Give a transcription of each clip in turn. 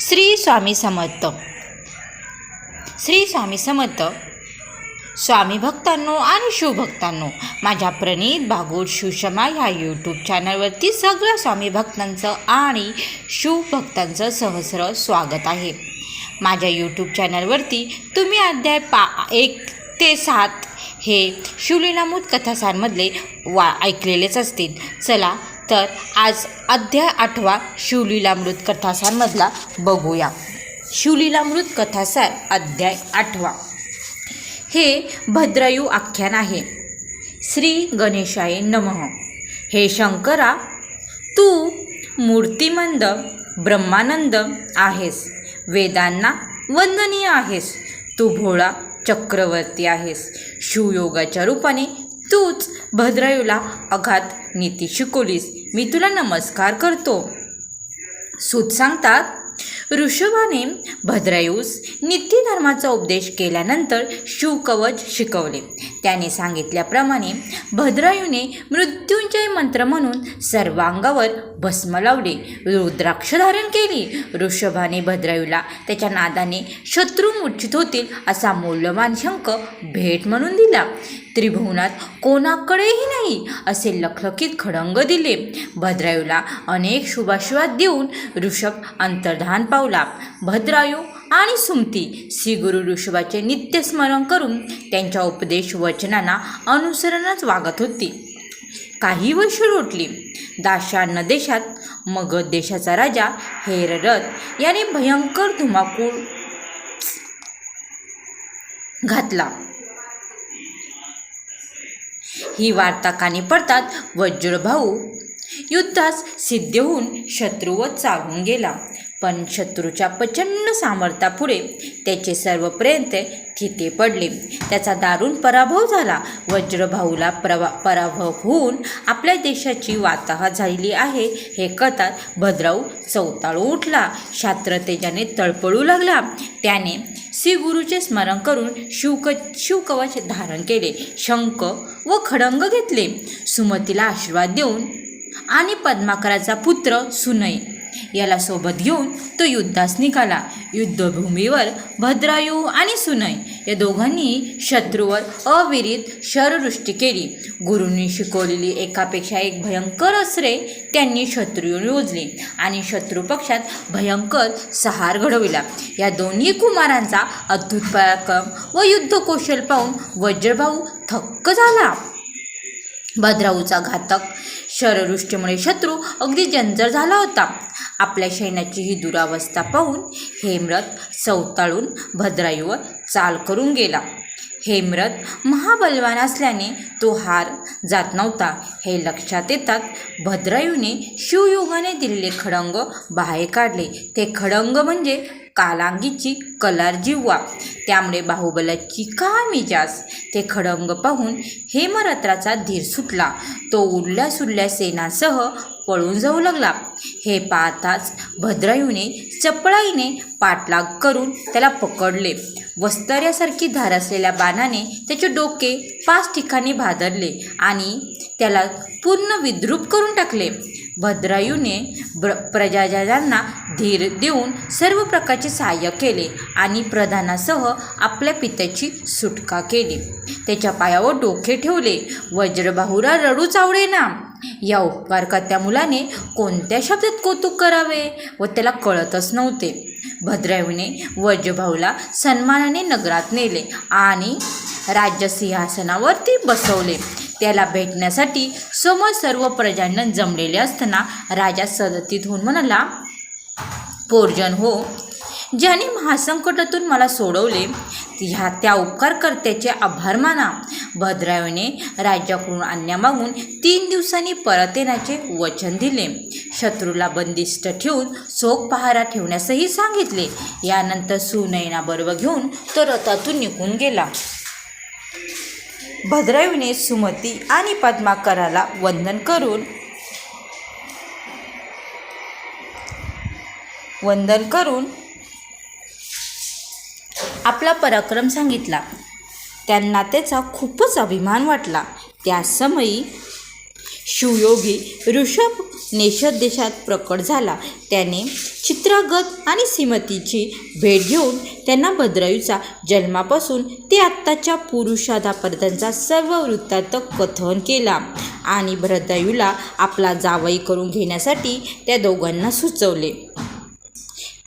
श्री स्वामी समर्थ. श्री स्वामी समर्थ. स्वामी भक्तांनो आणि शिवभक्तांनो माझ्या प्रणीत भागवत शिवशमा ह्या यूट्यूब चॅनलवरती सगळ्या स्वामी भक्तांचं आणि शिवभक्तांचं सहस्र स्वागत आहे. माझ्या यूट्यूब चॅनलवरती तुम्ही अध्याय पा एक ते सात हे शिवलीलामूत कथासारमधले वा ऐकलेलेच असतील. चला तर आज अध्याय आठवा शिवलीलामृत कथासारमधला बघूया. शिवलीलामृत कथासार अध्याय आठवा. हे भद्रायू आख्यान आहे. श्री गणेशाय नमः. हे शंकरा तू मूर्तिमंद ब्रह्मानंद आहेस. वेदांना वंदनीय आहेस. तू भोळा चक्रवर्ती आहेस. शिवयोगाच्या रूपाने तूच भद्रायूला अघात नीती शिकवलीस. मी तुला नमस्कार करतो. सूत सांगतात ऋषभाने भद्रायूस नित्यधर्माचा उपदेश केल्यानंतर शिवकवच शिकवले. त्याने सांगितल्याप्रमाणे भद्रायूने मृत्युंजय मंत्र म्हणून सर्वांगावर भस्म लावले. रुद्राक्ष धारण केली. ऋषभाने भद्रायूला त्याच्या नादाने शत्रू मूर्छित होतील असा मौल्यवान शंख भेट म्हणून दिला. त्रिभुवनात कोणाकडेही नाही असे लखलखीत खडंग दिले. भद्रायूला अनेक शुभाशुभात देऊन ऋषभ अंतर्धान पावला. भद्रायू आणि सुमती श्री गुरु ऋषभाचे नित्यस्मरण करून त्यांच्या उपदेश वचनांना अनुसरणच वागत होती. काही वर्ष रोटली दाशान देशात मगध देशाचा राजा हेररथ याने भयंकर धुमाकूळ घातला. ही वार्ता कानी पडतात वज्रभाऊ युद्धास सिद्ध होऊन शत्रूवर चालून गेला. पण शत्रूच्या प्रचंड सामर्थ्यापुढे त्याचे सर्व प्रयत्न थिटे पडले. त्याचा दारुण पराभव झाला. वज्रभाऊला प्रवा पराभव होऊन आपल्या देशाची वाताह झालेली आहे हे कथात भद्राऊ चौताळू उठला. शास्त्रतेजाने तळपळू लागला. त्याने श्री गुरुचे स्मरण करून शिवक शिवकवच धारण केले शंख व खडंग घेतले. सुमतीला आशीर्वाद देऊन आणि पद्माकराचा पुत्र सुनय याला सोबत घेऊन तो युद्धास निघाला. युद्धभूमीवर भद्रायू आणि सुनय या दोघांनी शत्रूवर अविरित शरवृष्टी केली. गुरूंनी शिकवलेली एकापेक्षा एक भयंकर अस्त्रे त्यांनी शत्रू योजली आणि शत्रू पक्षात भयंकर सहार घडविला. या दोन्ही कुमारांचा अद्भुत पराक्रम व युद्धकौशल पाहून वज्रभाऊ थक्क झाला. भद्राऊचा घातक शरवृष्टीमुळे शत्रू अगदी जंजर झाला होता. आपल्या सैन्याची ही दुरावस्था पाहून हेमरथ सवताळून भद्रायूवर चाल करून गेला. हेमरथ महाबलवान असल्याने तो हार जात नव्हता. हे लक्षात येतात भद्रायूने शिवयोगाने दिलेले खडंग बाहेर काढले. ते खडंग म्हणजे कालांगीची कलार जिव्वा त्यामुळे बाहुबलाची का मिजाज. ते खडंग पाहून हेमरत्राचा धीर सुटला. तो उरल्या सुरल्या सेनासह पळून जाऊ लागला. हे पाहताच भद्रायूने चपळाईने पाठलाग करून त्याला पकडले. वस्तऱ्यासारखी धार असलेल्या बाणाने त्याचे डोके पाच ठिकाणी भादरले आणि त्याला पूर्ण विद्रूप करून टाकले. भद्रायूने ब्र प्रजाजनांना धीर देऊन सर्व प्रकारचे सहाय्य केले आणि प्रधानासह आपल्या पित्याची सुटका केली. त्याच्या पायावर डोके ठेवले. वज्रबाहुरा रडूच आवडेना या उपकारकर्त्या मुलाने कोणत्या शब्दात कौतुक करावे व त्याला कळतच नव्हते. भद्रायूने वज्रभाऊला सन्मानाने नगरात नेले आणि राज्यसिंहासनावरती बसवले. त्याला भेटण्यासाठी समोर सर्व प्रजांना जमलेले असताना राजा सदतीत होऊन म्हणाला पोरजन हो ज्याने महासंकटातून मला सोडवले ह्या त्या उपकारकर्त्याचे आभार माना. भद्रायूने राज्याकडून आणण्या मागून तीन दिवसांनी परत येण्याचे वचन दिले. शत्रूला बंदिस्त ठेवून चोख पहारा ठेवण्यासही सांगितले. यानंतर सुनयनाबरोबर घेऊन तो रथातून निघून गेला. भद्रायूने सुमती आणि पद्माकराला वंदन करून वंदन करून आपला पराक्रम सांगितला. त्यांना त्याचा खूपच अभिमान वाटला. त्यासमयी शिवयोगी ऋषभ नेशद देशात प्रकट झाला. त्याने चित्रागत आणि श्रीमतीची भेट घेऊन त्यांना भद्रायूचा जन्मापासून ते आत्ताच्या पुरुषादापर्यंतचा सर्व वृत्तांत कथन केला आणि भद्रायूला आपला जावई करून घेण्यासाठी त्या दोघांना सुचवले.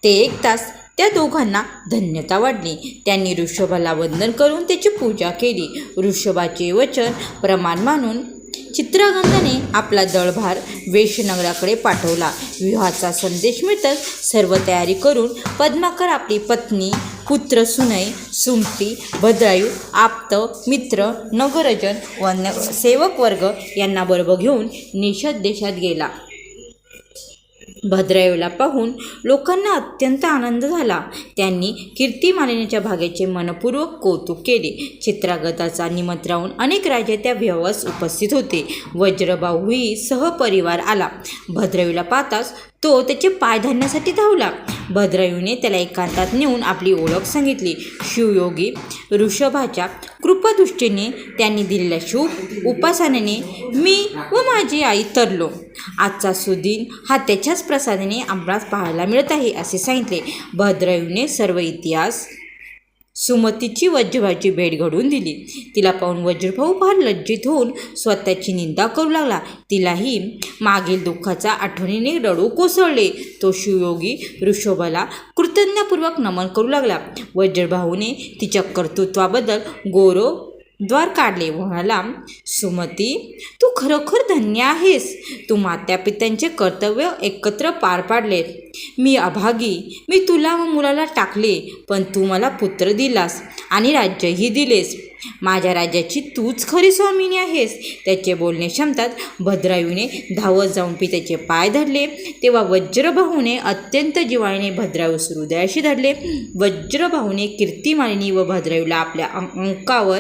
ते एक तास त्या दोघांना धन्यता वाटली. त्यांनी ऋषभाला वंदन करून त्याची पूजा केली. ऋषभाचे वचन प्रमाण मानून चित्रगंधाने आपला दळभार वेशनगराकडे पाठवला. विवाहाचा संदेश मिळतच सर्व तयारी करून पद्माकर आपली पत्नी पुत्र सुनय सुमती भद्रायू आप्त मित्र नगरजन व न सेवक वर्ग यांना बरोबर घेऊन निषद देशात गेला. भद्रायूला पाहून लोकांना अत्यंत आनंद झाला. त्यांनी कीर्तिमालिनीच्या भाग्याचे मनपूर्वक कौतुक केले. चित्रागताचा निमंत राहून अनेक राजे त्या व्यवस उपस्थित होते. वज्रबाहूही सहपरिवार आला. भद्रायूला पाहताच तो त्याचे पाय धरण्यासाठी धावला. भद्रायूने त्याला एकांतात नेऊन आपली ओळख सांगितली. शिवयोगी ऋषभाच्या कृपादृष्टीने त्यांनी दिलेल्या शुभ उपासनेने मी व माझी आई तरलो. आजचा सुदिन हा त्याच्याच प्रसादाने आम्हाला पाहायला मिळत आहे असे सांगितले. भद्रायूने सर्व इतिहास सुमतीची वज्रभाची भेट घडवून दिली. तिला पाहून वज्रभाऊ फार लज्जित होऊन स्वतःची निंदा करू लागला. तिलाही मागील दुःखाचा आठवणीने रडू कोसळले. तो शिवयोगी ऋषभाला कृतज्ञपूर्वक नमन करू लागला. वज्रभाऊने तिच्या कर्तृत्वाबद्दल गौरव द्वार काढले. व म्हणाला सुमती तू खरोखर धन्य आहेस. तू मात्या पित्यांचे कर्तव्य एकत्र पार पाडले. मी अभागी. मी तुला व मुलाला टाकले पण तू मला पुत्र दिलास आणि राज्यही दिलेस. माझ्या राज्याची तूच खरी स्वामिनी आहेस. त्याचे बोलणे क्षमतात भद्रायूने धावत जाऊन पित्याचे पाय धरले. तेव्हा वज्रबाहूने अत्यंत जिवाळीने भद्रायूस हृदयाशी धरले. वज्रबाहूने कीर्तिमालिनी व भद्रायूला आपल्या अं- अंकावर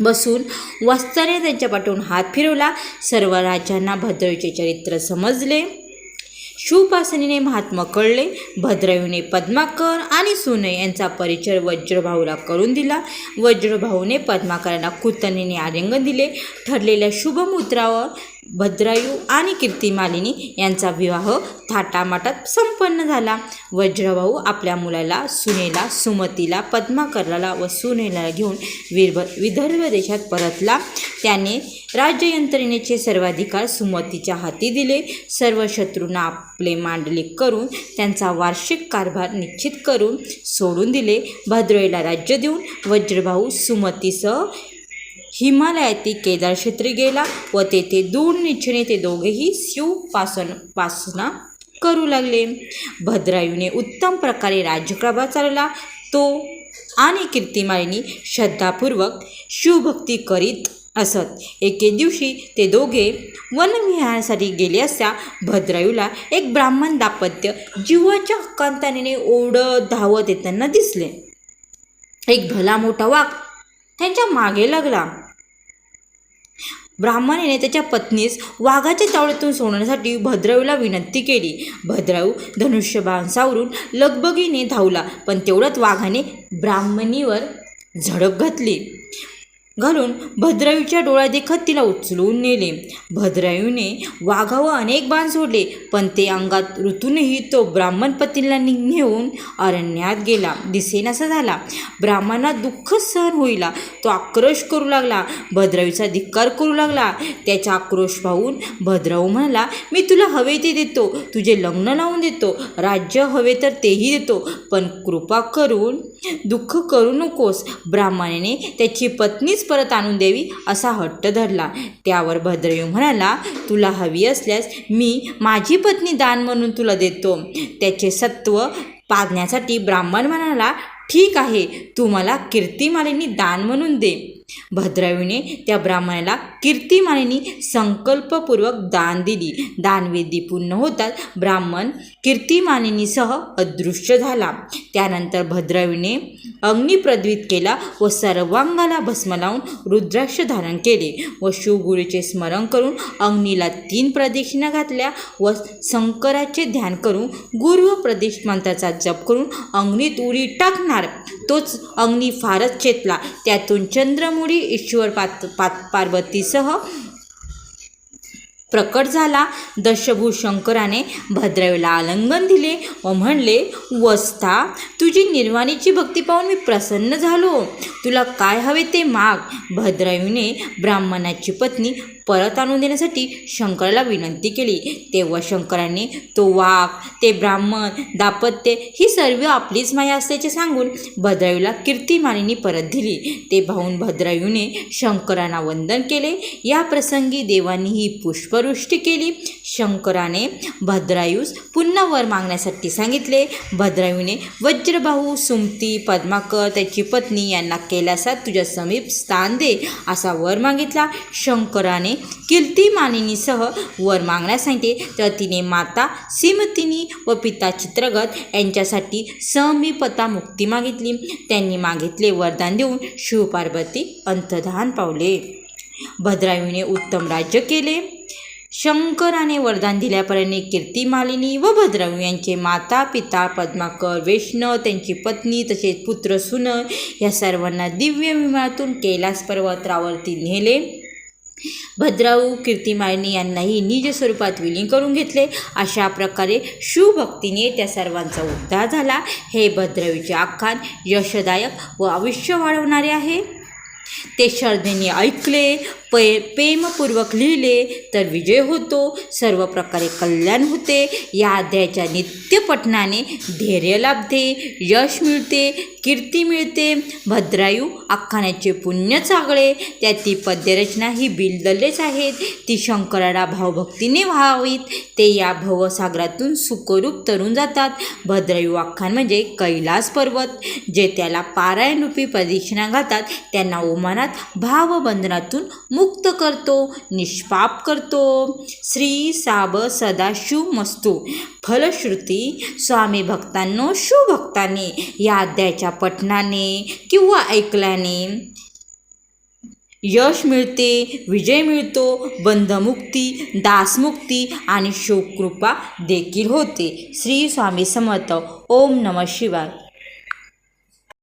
बसून वस्त्राने त्यांच्या पाठवून हात फिरवला. सर्व राजांना भद्रवीचे चरित्र समजले. शुपासनीने महात्मा कळले. भद्रवीने पद्माकर आणि सुने यांचा परिचय वज्रभाऊला करून दिला. वज्रभाऊने पद्माकरांना कुतनीने आलिंगन दिले. ठरलेल्या शुभमुद्रावर भद्रायू आणि कीर्तिमालिनी यांचा विवाह थाटामाटात संपन्न झाला. वज्रभाऊ आपल्या मुलाला सुनेला सुमतीला पद्माकराला व सुनेला घेऊन विर्भ विदर्भ देशात परतला. त्याने राज्ययंत्रणेचे सर्वाधिकार सुमतीच्या हाती दिले. सर्व शत्रूंना आपले मांडलिक करून त्यांचा वार्षिक कारभार निश्चित करून सोडून दिले. भद्रईला राज्य देऊन वज्रभाऊ सुमतीसह हिमालयातील केदार क्षेत्री गेला व तेथे दूर निच्छेने ते दोघेही शिवपासन पासना करू लागले. भद्रायूने उत्तम प्रकारे राज्यप्रभा चालवला तो आणि कीर्तिमालिनी श्रद्धापूर्वक शिवभक्ती करीत असत. एके दिवशी ते दोघे वनविहारासाठी गेले असता भद्रायूला एक ब्राह्मण दाम्पत्य जीवाच्या हक्कांताने ओढत धावत येताना दिसले. एक भला मोठा वाघ त्यांच्या मागे लागला. ब्राह्मणाने त्याच्या पत्नीस वाघाच्या चावडीतून सोडण्यासाठी भद्रायूला विनंती केली. भद्रायू धनुष्यबाण सावरून लगबगीने धावला पण तेवढ्यात वाघाने ब्राह्मणीवर झडप घातली. घालून भद्रायूच्या डोळ्यादेखत तिला उचलून नेले. भद्रायूने वाघावर अनेक बाण सोडले पण ते अंगात ऋतूनही तो ब्राह्मण पतीला नेऊन अरण्यात गेला. दिसेनासा झाला ब्राह्मणाला दुःख सहन होईला. तो आक्रोश करू लागला भद्रायूचा धिक्कार करू लागला. त्याचा आक्रोश पाहून भद्राऊ म्हणाला मी तुला हवे ते देतो तुझे लग्न लावून देतो राज्य हवे तर तेही देतो पण कृपा करून दुःख करू नकोस. ब्राह्मणाने त्याची पत्नीच परत आणून देवी असा हट्ट धरला. त्यावर भद्रयू म्हणाला तुला हवी असल्यास मी माझी पत्नी दान म्हणून तुला देतो. त्याचे सत्व पाजण्यासाठी ब्राह्मण म्हणाला ठीक आहे तू मला कीर्तिमालिनी दान म्हणून दे. भद्रायूने त्या ब्राह्मणाला कीर्तिमालिनी संकल्पपूर्वक दान दिली. दानवेदी पूर्ण होताच ब्राह्मण कीर्तिमानिनीसह अदृश्य झाला. त्यानंतर भद्रायूने अग्निप्रद्वित केला व सर्वांगाला भस्म लावून रुद्राक्ष धारण केले व शिवगुरूचे स्मरण करून अग्नीला तीन प्रदक्षिणा घातल्या व शंकराचे ध्यान करून गुरु प्रदेश मंत्राचा जप करून अग्नीत उडी टाकणार. तोच अग्नी फारच चेतला. त्यातून चंद्रमुळी ईश्वर पात पात पार्वतीसह प्रकट झाला. दशभू शंकराने भद्रवेला आलिंगन दिले व म्हणले वस्ता तुझी निर्वाणीची भक्ती पाहून मी प्रसन्न झालो. तुला काय हवे ते माग. भद्रवीने ब्राह्मणाची पत्नी परत आणून देण्यासाठी शंकराला विनंती केली. तेव्हा शंकराने तो वाघ ते ब्राह्मण दापत्य ही सर्व आपलीच माया असल्याचे सांगून भद्रायूला कीर्तिमानिनी परत दिली. ते पाहून भद्रायूने शंकरांना वंदन केले. या प्रसंगी देवांनी ही पुष्पवृष्टी केली. शंकराने भद्रायूस पुन्हा वर मागण्यासाठी सांगितले. भद्रायूने वज्रबाहू सुमती पद्माकर त्याची पत्नी यांना कैलासात तुझ्या समीप स्थान दे असा वर मागितला. शंकराने कीर्तिमानिनीसह वर मागण्यास सांगते तर तिने माता सिमतिनी व पिता चित्रगत यांच्यासाठी समीपता मुक्ती मागितली. त्यांनी मागितले वरदान देऊन शिवपार्वती अंतधान पावले. भद्रायूने उत्तम राज्य केले. शंकराने वरदान दिल्याप्रमाणे कीर्तिमालिनी व भद्रावी यांचे माता पिता पद्माकर वैष्णव त्यांची पत्नी तसेच पुत्र सुन या सर्वांना दिव्य विमानातून कैलास पर्वतावरती नेले. भद्राऊ कीर्तिमालिनी यांनाही निज स्वरूपात विलीन करून घेतले. अशा प्रकारे शिवभक्तीने त्या सर्वांचा उद्धार झाला. हे भद्रावीचे आख्यान यशदायक व आयुष्य वाढवणारे आहे. ते श्रद्धेने ऐकले पै प्रेमपूर्वक लिहिले तर विजय होतो. सर्व प्रकारे कल्याण होते. या अध्यायाच्या नित्यपठनाने धैर्य लाभते यश मिळते. कीर्ती मिळते. भद्रायू आख्यानाचे पुण्य चागळे त्याची पद्यरचना ही बिलदलेच आहेत. ती शंकराला भावभक्तीने व्हावीत. ते या भवसागरातून सुखरूप तरून जातात. भद्रायू आख्यान म्हणजे कैलास पर्वत जे त्याला पारायणरूपी प्रदक्षिणा घातात त्यांना ओमानात भावबंधनातून मुक्त करतो निष्पाप करतो. श्री साब सदाशिव मस्तू. फलश्रुती स्वामी भक्तांनो शिवभक्तांनी या अध्यायाच्या पठणाने किंवा ऐकल्याने. यश मिळते विजय मिळतो बंधमुक्ती दासमुक्ती आणि शोककृपा देखील होते. श्री स्वामी समर्थ. ओम नम शिवाय.